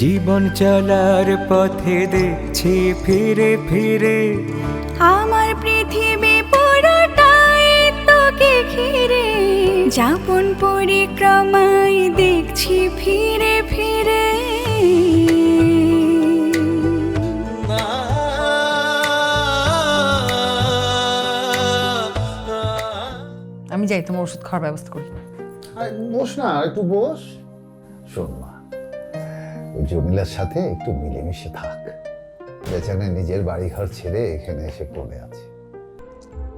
জীবন চলার পথে দেখছি ফিরে ফিরে। আমার পৃথিবী পুরোটাই তোকে ঘিরে। যাপন পরিক্রমায় দেখছি ফিরে ফিরে। আমি যাই তোমার ওষুধ খাওয়ার ব্যবস্থা করি। বস না একটু বস। জমিলার সাথে একটু মিলেমিশে থাক। বেচানে নিজের বাড়ি ঘর ছেড়ে এখানে এসে পড়ে আছে।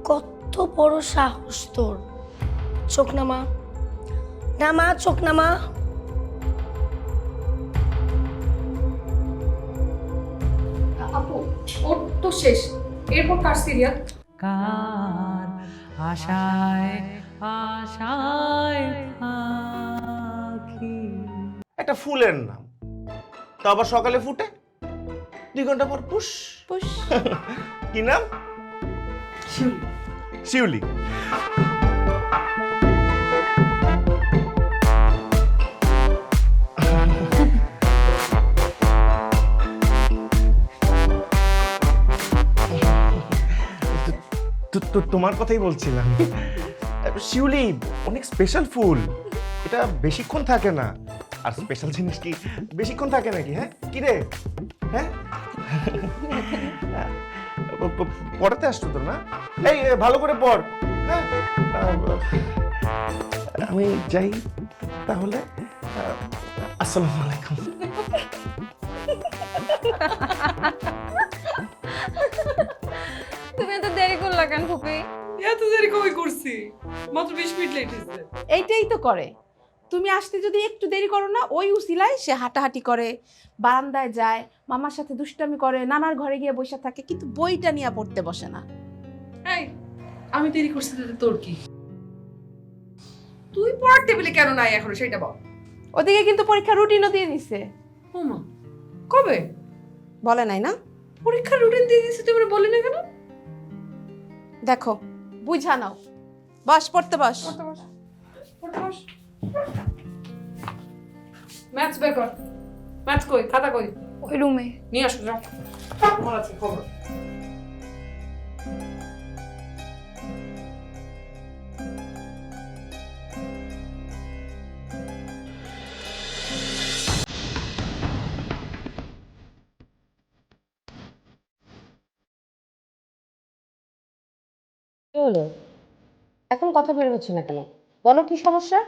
কত বড় সাহস তোর। চোখ নামা। চোখ নামা। আপু ওর তো শেষ। এরপর কার সিরিয়াল কার আশায় আশায় একটা ফুলের নাম। তা আবার সকালে ফুটে? দুই ঘণ্টা পর পুষ পুষ। কি নাম? শিউলি। তো- তোমার কথাই বলছিলাম। শিউলি অনেক স্পেশাল ফুল। এটা বেশিক্ষণ থাকে না। আর স্পেশাল জিনিস কি? বেশিক্ষণ থাকে নাকি হ্যাঁ? কি রে হ্যাঁ পড়াতে আসতো তো না? এই ভালো করে পড় হ্যাঁ? আমি যাই তাহলে আসসালামু আলাইকুম। তুমি এত দেরি করলা কেন ফুপি? এত দেরি কবে করছি? মাত্র বিশ মিনিট লেট হয়েছে। এইটাই তো করে। তুমি আসতে যদি একটু দেরি করো না ওই উসিলায় সে হাঁটাহাঁটি করে বারান্দায় যায় মামার সাথে দুষ্টামি করে নানার ঘরে গিয়ে বসে থাকে কিন্তু বইটা নিয়ে পড়তে বসে না। এই আমি দেরি করছি তাতে তোর কি? তুই পড়ার টেবিলে কেন নাই এখনও সেটা বল। ওদিকে কিন্তু পরীক্ষা রুটিনও দিয়ে দিছে। ওমা কবে? বলে নাই না? পরীক্ষার রুটিন দিয়ে দিয়েছে তুমি বলি না কেন? দেখো বুঝা নাও। বস পড়তে বস। ম্যাথস বের কর ম্যাথস কই খাতা কই ওই রুমে নিয়ে আসো যাও তোমার আছে খবর কি হলো? এখন কথা বের হচ্ছে না কেন? বলো কি সমস্যা?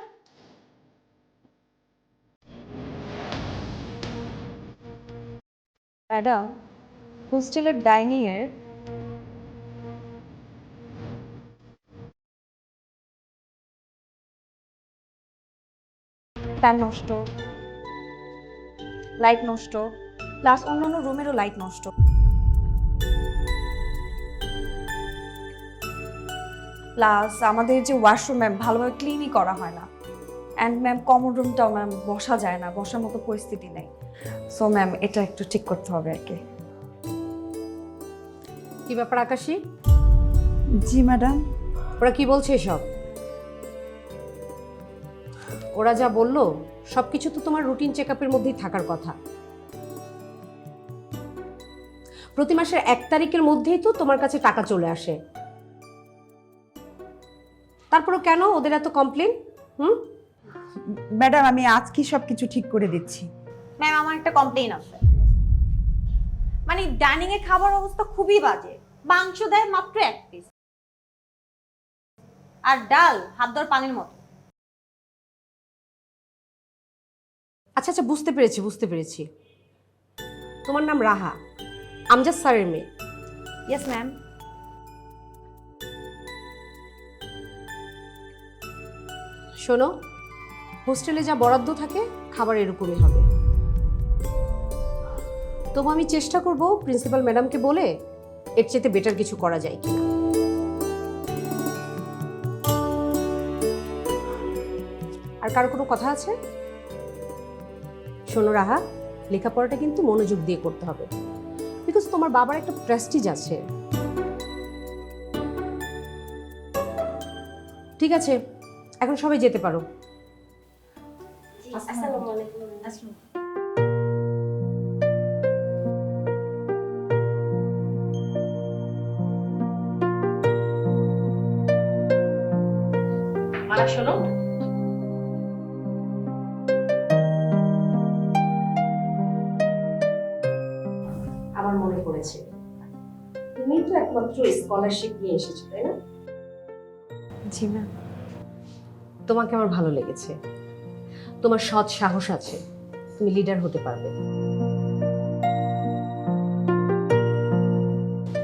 ম্যাডাম হোস্টেলের ডাইনিং এর ফ্যান নষ্ট। লাইট নষ্ট। প্লাস অন্যান্য রুমেরও লাইট নষ্ট। প্লাস আমাদের যে ওয়াশরুম ম্যাম ভালোভাবে ক্লিনই করা হয় না। অ্যান্ড ম্যাম কমন রুমটাও ম্যাম বসা যায় না, বসার মতো পরিস্থিতি নেই। সো ম্যাম এটা একটু ঠিক করতে হবে আর কি। কি ব্যাপার আকাশী? জি ম্যাডাম। ওরা কি বলছে এসব? ওরা যা বলল সবকিছু তো তোমার রুটিন চেক আপের মধ্যেই থাকার কথা। প্রতি মাসের এক তারিখের মধ্যেই তো তোমার কাছে টাকা চলে আসে। তারপরও কেন ওদের এত কমপ্লেন হুম? ম্যাডাম আমি আজকে সব কিছু ঠিক করে দিচ্ছি। ম্যাম আমার একটা কমপ্লেইন আছে। মানে ডাইনিং এর খাবার অবস্থা খুবই বাজে। মাংস দেয় মাত্র এক পিস আর ডাল হাত ধর পানির মতো। আচ্ছা আচ্ছা বুঝতে পেরেছি বুঝতে পেরেছি। তোমার নাম রাহা। আমজাদ স্যারের মেয়ে। ইয়েস ম্যাম শোনো হোস্টেলে যা বরাদ্দ থাকে খাবার এরকমই হবে। তবু আমি চেষ্টা করব প্রিন্সিপাল ম্যাডামকে বলে এর চেয়ে বেটার কিছু করা যায় কিনা। আর কারও কোনো কথা আছে? শোনো রাহা লেখাপড়াটা কিন্তু মনোযোগ দিয়ে করতে হবে। বিকজ তোমার বাবার একটা প্রেস্টিজ আছে। ঠিক আছে এখন সবাই যেতে পারো। মালা শোনো। আমার মনে পড়েছে, তুমি তো একমাত্র স্কলারশিপ নিয়ে এসেছ, তাই না? জি ম্যাম তোমাকে আমার ভালো লেগেছে। তোমার সৎ সাহস আছে, তুমি লিডার হতে পারবে।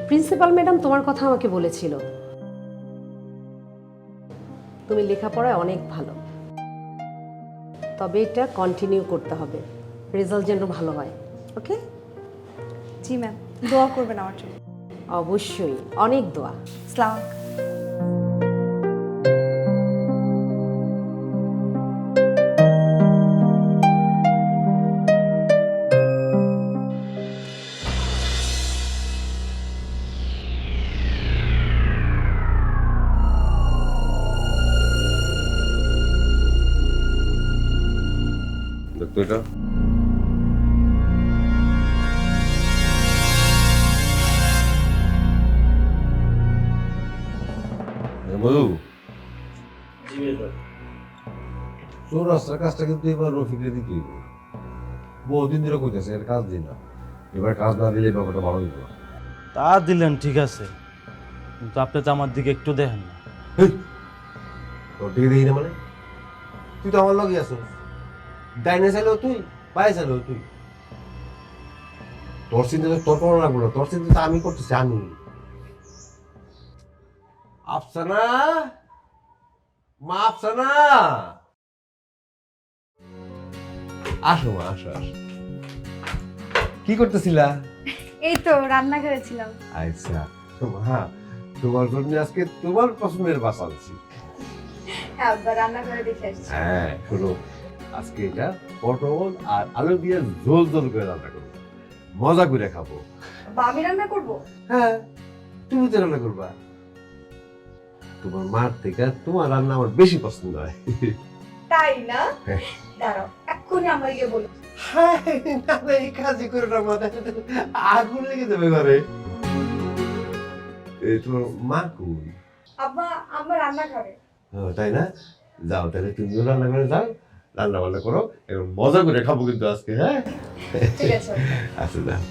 প্রিন্সিপাল ম্যাডাম তোমার কথা আমাকে বলেছিল। তুমি লেখাপড়ায় অনেক ভালো। তবে এটা কন্টিনিউ করতে হবে। রেজাল্ট যেন ভালো হয় ওকে জি ম্যাম দোয়া করবেন আমার জন্য। অবশ্যই অনেক দোয়া। সালাম। কাজটা কিন্তু এবার রফিকে দিতে হইব। বহুদিন ধরে কইতেছে এর কাজ দিই না। এবার কাজ না দিলে ব্যাপারটা ভালো হইব তা দিলেন ঠিক আছে। কিন্তু আপনি তো আমার দিকে একটু দেখেন না। তোর দিকে দেখি না মানে? তুই তো আমার লগে আছো ডাইনে চাইলেও তুই বাইরে চাইলেও তুই। তোর চিন্তা তো তোর করা লাগল না। তোর চিন্তা তো আমি করতেছি আমি। আফসানা! মা আফসানা! আসো মা আসো আসো। কি করতেছিলা? এই তো রান্নাঘরে ছিলাম। আচ্ছা মা তোমার জন্য আজকে তোমার পছন্দের বাস আনছি। আব্বা রান্নাঘরে দেখে আসছি। হ্যাঁ শোনো আজকে এটা পটল আর আলু দিয়ে ঝোল ঝোল করে রান্না করব। মজা করে খাব। আমি রান্না করব? হ্যাঁ তুমি তো রান্না করবা। তোমার মার থেকে তোমার রান্না আমার বেশি পছন্দ হয়। তাই না? হ্যাঁ। দাঁড়াও। এক্ষুনি আমরা গিয়ে বলি। হায়, না, না, এই কাজই করে না মাথায় আগুন লেগে যাবে ঘরে। এই তোমার মা কই? আব্বা আমার রান্না করে ও, তাই না? যাও তাহলে তুমিও রান্না করে যাও রান্না বান্না করো এবং মজা করে খাব কিন্তু আজকে হ্যাঁ? ঠিক আছে। আচ্ছা যাও।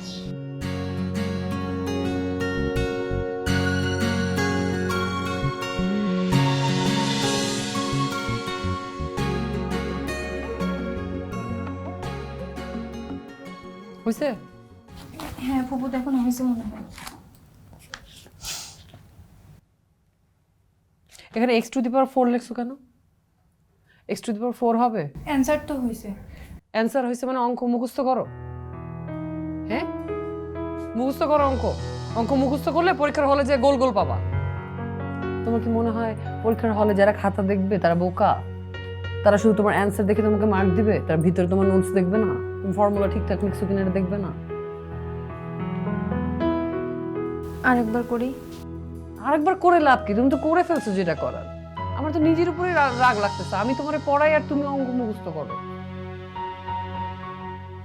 হয়েছে হ্যাঁ ফুপু দেখো না হয়েছে মনে হয় এখানে X to the power four লেখছো কেন? X to the power four হবে? অ্যান্সার তো হয়েছে অ্যান্সার হয়েছে মানে অঙ্ক মুখস্থ করো। হ্যাঁ? মুখস্থ করো অঙ্ক। অঙ্ক মুখস্থ করলে পরীক্ষার হলে যে গোল গোল পাবা। তোমার কি মনে হয় পরীক্ষার হলে যারা খাতা দেখবে তারা বোকা? তারা শুধু তোমার অ্যান্সার দেখে তোমাকে মার্ক দিবে তার ভিতরে তোমার নোটস দেখবে না? ফর্মুলা ঠিকঠাক লিখছো কিনা এটা দেখবে না? আরেকবার করি। আরেকবার করে লাভ কি? তুমি তো করে ফেলছো যেটা করার। আমার তো নিজের উপরে রাগ লাগতেছে। আমি তোমারে পড়াই আর তুমি অঙ্ক মুখস্থ করো।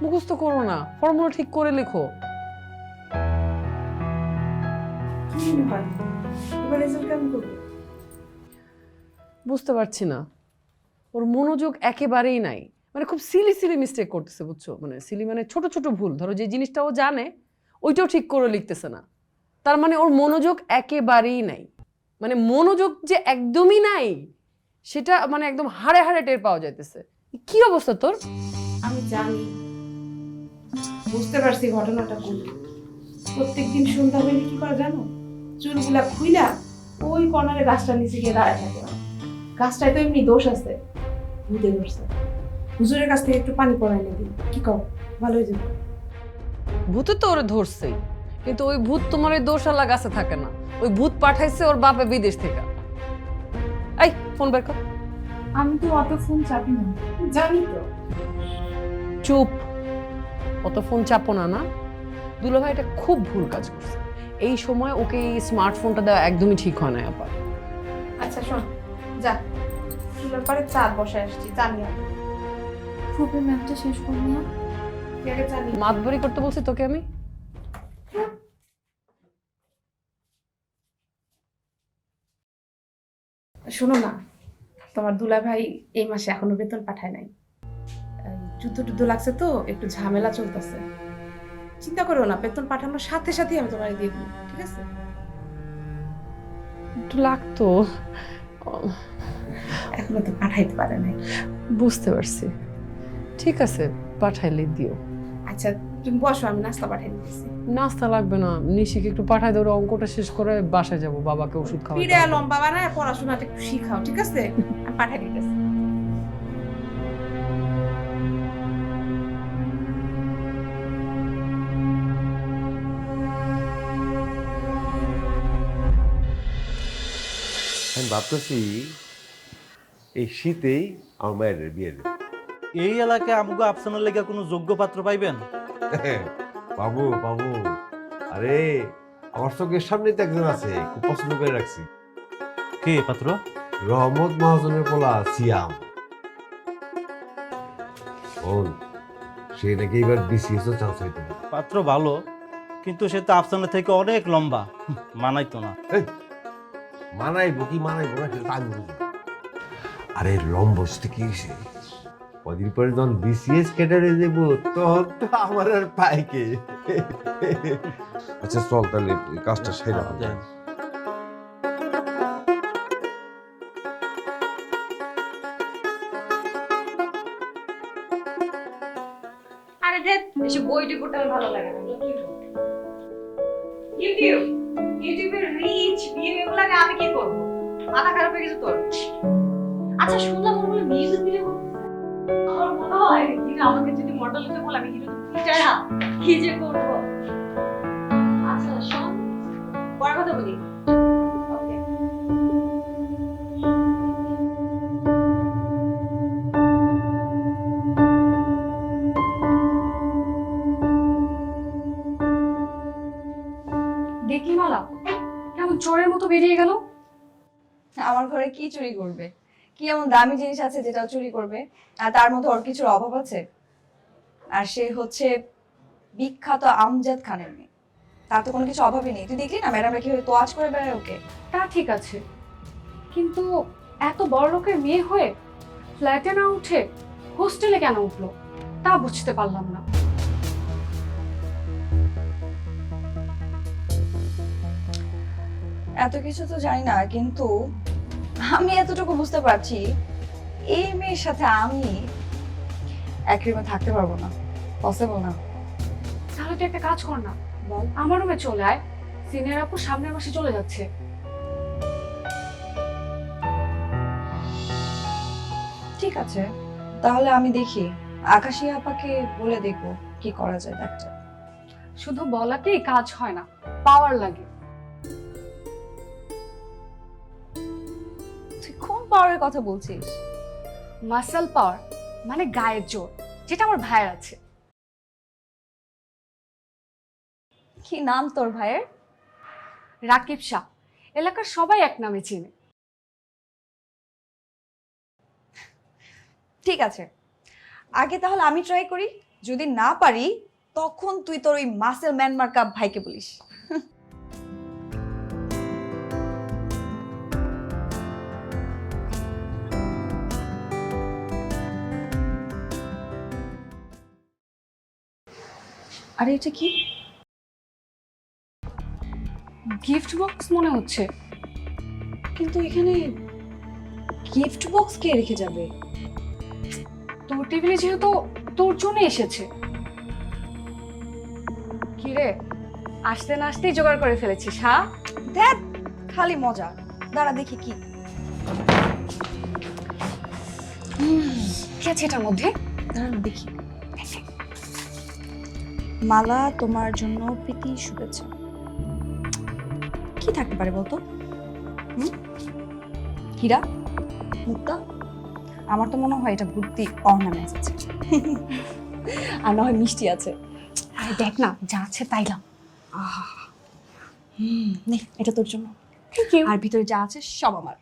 মুখস্থ করো না। ফর্মুলা ঠিক করে লেখো। বুঝতে পারছি না। ওর মনোযোগ একেবারেই নাই। মানে খুব সিলি সিলি মিস্টেক করতেছে, বুঝছ? মানে সিলি মানে ছোট ছোট ভুল। ধরো যে জিনিসটা ও জানে, ওইটাও ঠিক করে লিখতেছে না। তার মানে ওর মনোযোগ একেবারেই নাই। মানে মনোযোগ যে একদমই নাই, সেটা মানে একদম হাড়ে হাড়ে টের পাওয়া যাইতেছে। কি অবস্থা তোর? আমি জানি। বুঝতে পারছি ঘটনাটা কোন প্রত্যেকদিন সন্ধ্যা হইলে কি করে জানো? চুলগুলা খুইলা ওই কর্নারে গাছটার নিচে গিয়ে দাঁড়ায় থাকে। গাছটায় তো এমনি দোষ আছে। ভূতে ধরছে। হুজুরের কাছ থেকে একটু পানি পড়াই নিবি। কি কও? ভালো হয়ে যাবে। ভূতে তো ওরে ধরছেই। কিন্তু ওই ভূত তোমার ওই দোষালা গাছে থাকে না। ওই ভূত পাঠাইছে ওর বাপে বিদেশ থেকে। এই ফোন বের কর। আমি তো অত ফোন চাপি না। জানি তো। চুপ। অত ফোন চাপো না না? দুলো ভাই এটা খুব ভুল কাজ করছে। এই সময় ওকে এই স্মার্টফোনটা দেওয়া একদমই ঠিক হয় না আপা। আচ্ছা শোন। যা। চুলার পরে চাঁদ বসে আসছি। জানি আমি ফুপি ম্যামটা শেষ করব না। মাতবরি করতে বলছি তোকে আমি? শোনো না তোমার দুলা ভাই এই মাসে এখনও বেতন পাঠায় নাই। যুদ্ধ টুদ্ধ লাগছে তো একটু ঝামেলা চলতেছে। চিন্তা করো না বেতন পাঠানোর সাথে সাথে আমি তোমার দিয়ে দিই ঠিক আছে? একটু লাগতো। এখনও তো পাঠাইতে পারে নাই। বুঝতে পারছি। ঠিক আছে পাঠাইলে দিও। আচ্ছা তুমি বসো আমি নাস্তা পাঠাই দিতেছি। নাস্তা লাগবে না নিশিকে একটু পাঠাই দেবো অঙ্কটা শেষ করে বাসায় যাব বাবাকে ওষুধ খাওয়া পিড়ে লম্বা বানায় পড়াশোনাটা একটু শিখাও ঠিক আছে? আমি পাঠাই দিতেছি। আমি ভাবতেছি এই শীতেই আমার মায়ের বিয়ে দেব। এই এলাকায় আমগো আফসানের লেগে কোনো যোগ্য পাত্র পাইবেন? বাবু বাবু আরে আমার চোখের সামনে তো একজন আছে খুব পছন্দ করে রাখছি। কে পাত্র? রহমত মহাজনের পোলা সিয়াম। শোন সে নাকি এবার বিসিএস ও চান্স হইতে পারে। পাত্র ভালো কিন্তু সে তো আফসানের থেকে অনেক লম্বা। মানাইতো না। মানাইবো কি মানাইবো না সেটা আমি বুঝি। আরে কদিন পরে যখন বিসিএস ক্যাডারে দেবো তখন তো আমার আর পাইকে আচ্ছা চল তাহলে কাজটা সেরা দেন। আরে দেখ এসব বইটি করতে ভালো লাগে না। ইউটিউব ইউটিউবের রিচ ভিউ এগুলো আমি কি করব? মাথা খারাপ হয়ে গেছে তোর। আচ্ছা শুনলাম মিউজিক ভিডিও আমার মনে হয়। হিরো আমাকে যদি মডেল হতে বলে আমি হিরো ফিটার কি যে করব? আচ্ছা শোন পরে কথা বলি। দেখলি মালা? কেমন চোরের মতো বেরিয়ে গেল? আমার ঘরে কি চুরি করবে? কি এমন দামি জিনিস আছে যেটা চুরি করবে? আর তার মধ্যে ওর কিছুর অভাব আছে? আর সে হচ্ছে বিখ্যাত আমজাদ খানের মেয়ে। তার তো কোনো কিছু অভাবই নেই। তুই দেখলি না ম্যাডামরা কীভাবে তোয়াজ করে বেড়ায় ওকে? তা ঠিক আছে। কিন্তু এত বড় লোকের মেয়ে হয়ে ফ্ল্যাটে না উঠে হোস্টেলে কেন উঠল? তা বুঝতে পারলাম না। এত কিছু তো জানি না কিন্তু আমি এতটুকু বুঝতে পারছি এই মেয়ের সাথে আমি এক রুমে থাকতে পারব না পসিবল না। তাহলে তুই একটা কাজ কর না বল। আমার রুমে চলে আয় সিনিয়র আপু সামনের মাসে চলে যাচ্ছে। ঠিক আছে তাহলে আমি দেখি আকাশী আপাকে বলে দেখব কি করা যায় দেখতে শুধু বলাতেই কাজ হয় না পাওয়ার লাগে। পাওয়ারের কথা বলছিস? মাসেল পাওয়ার মানে গায়ের জোর, যেটা আমার ভাইয়ের আছে। কি নাম তোর ভাইয়ের? রাকিব শাহ, এলাকার সবাই এক নামে চিনে। ঠিক আছে, আগে তাহলে আমি ট্রাই করি, যদি না পারি, তখন তুই তোর ওই মাসেল ম্যানমার কাপ ভাইকে বলিস। আরে এটা কি? গিফট বক্স মনে হচ্ছে। কিন্তু এখানে গিফট বক্স কে রেখে যাবে? তোর টেবিলে যেহেতু তোর জন্য এসেছে। কি রে? আসতে না আসতেই জোগাড় করে ফেলেছিস হ্যাঁ দেখ, খালি মজা। দাঁড়া, দেখি কি। কি আছে এটার মধ্যে? দাঁড়ানো দেখি। মালা তোমার জন্য প্রীতি শুভেচ্ছা। কি থাকতে পারে বলতো? হীরা? মুক্তা? আমার তো মনে হয় এটা বুদ্ধি অর্নামেন্টস আছে। আর না হয় মিষ্টি আছে। আরে দেখ না যা আছে তাই লাম আহা। হুম নে এটা তোর জন্য। আর ভিতরে যা আছে সব আমার।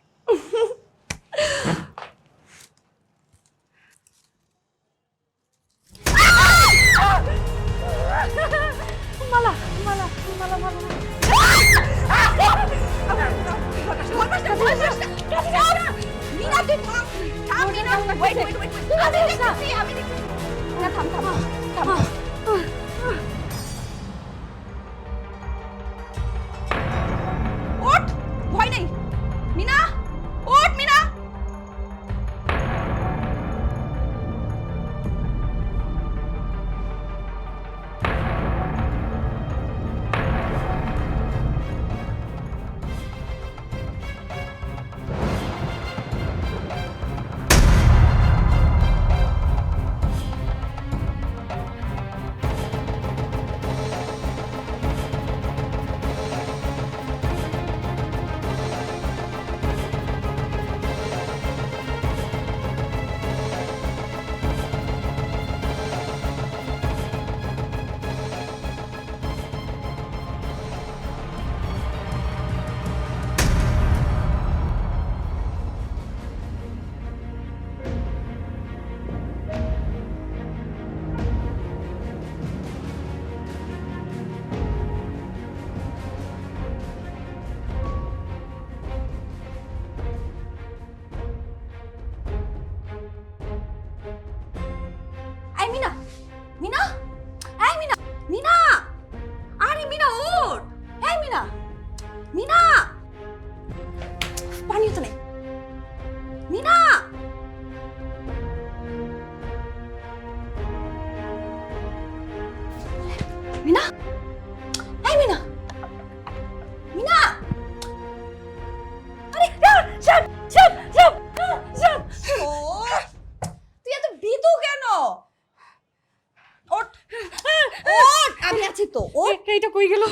এইটা কই গেল?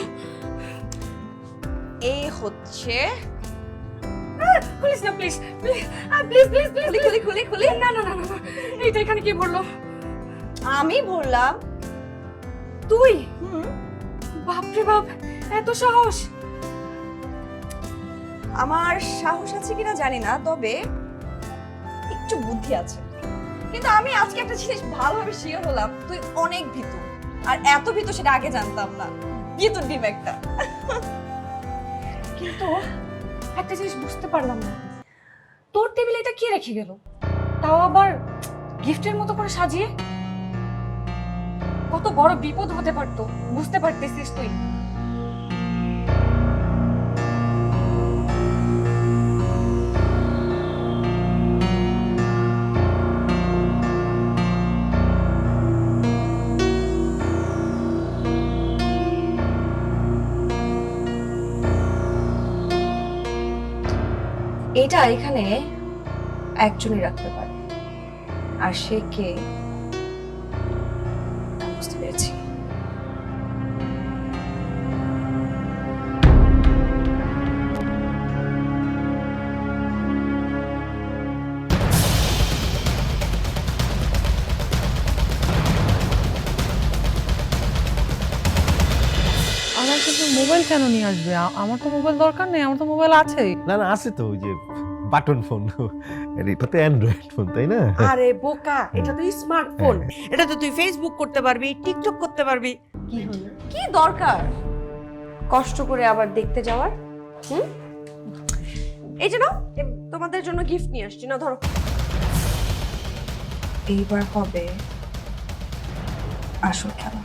এ হচ্ছে খুলিস না please please please please please খুলি খুলি খুলি না না না। এইটা এখানে কি আমি বললাম তুই? বাপরে বাপ এত সাহস। আমার সাহস আছে কিনা জানি না তবে একটু বুদ্ধি আছে। কিন্তু আমি আজকে একটা জিনিস ভালোভাবে শিওর হলাম তুই অনেক ভীতু। আর এত ভীতু সেটা আগে জানতাম না। ভীতুর ডিম একটা। কিন্তু একটা জিনিস বুঝতে পারলাম না। তোর টেবিলে এটা কে রেখে গেল? তাও আবার গিফটের মতো করে সাজিয়ে? কত বড় বিপদ হতে পারতো, বুঝতে পারতেছিস তুই। এটা এখানে একজনই রাখতে পারে। আর সে কে? মোবাইল কেন নিয়ে আসবে? আ- আমার তো মোবাইল দরকার নেই আমার তো মোবাইল আছেই। না না আছে তো ওই যে বাটন ফোন এটা তো অ্যান্ড্রয়েড ফোন তাই না? আরে বোকা এটা তো স্মার্টফোন এটা তো তুই ফেসবুক করতে পারবি টিকটক করতে পারবি। কি হলো? কি দরকার? কষ্ট করে আবার দেখতে যাওয়ার? হুম? এই যে নাও এ, তোমাদের জন্য গিফট নিয়ে আসছি না ধরো। এইবার হবে আসল খেলা?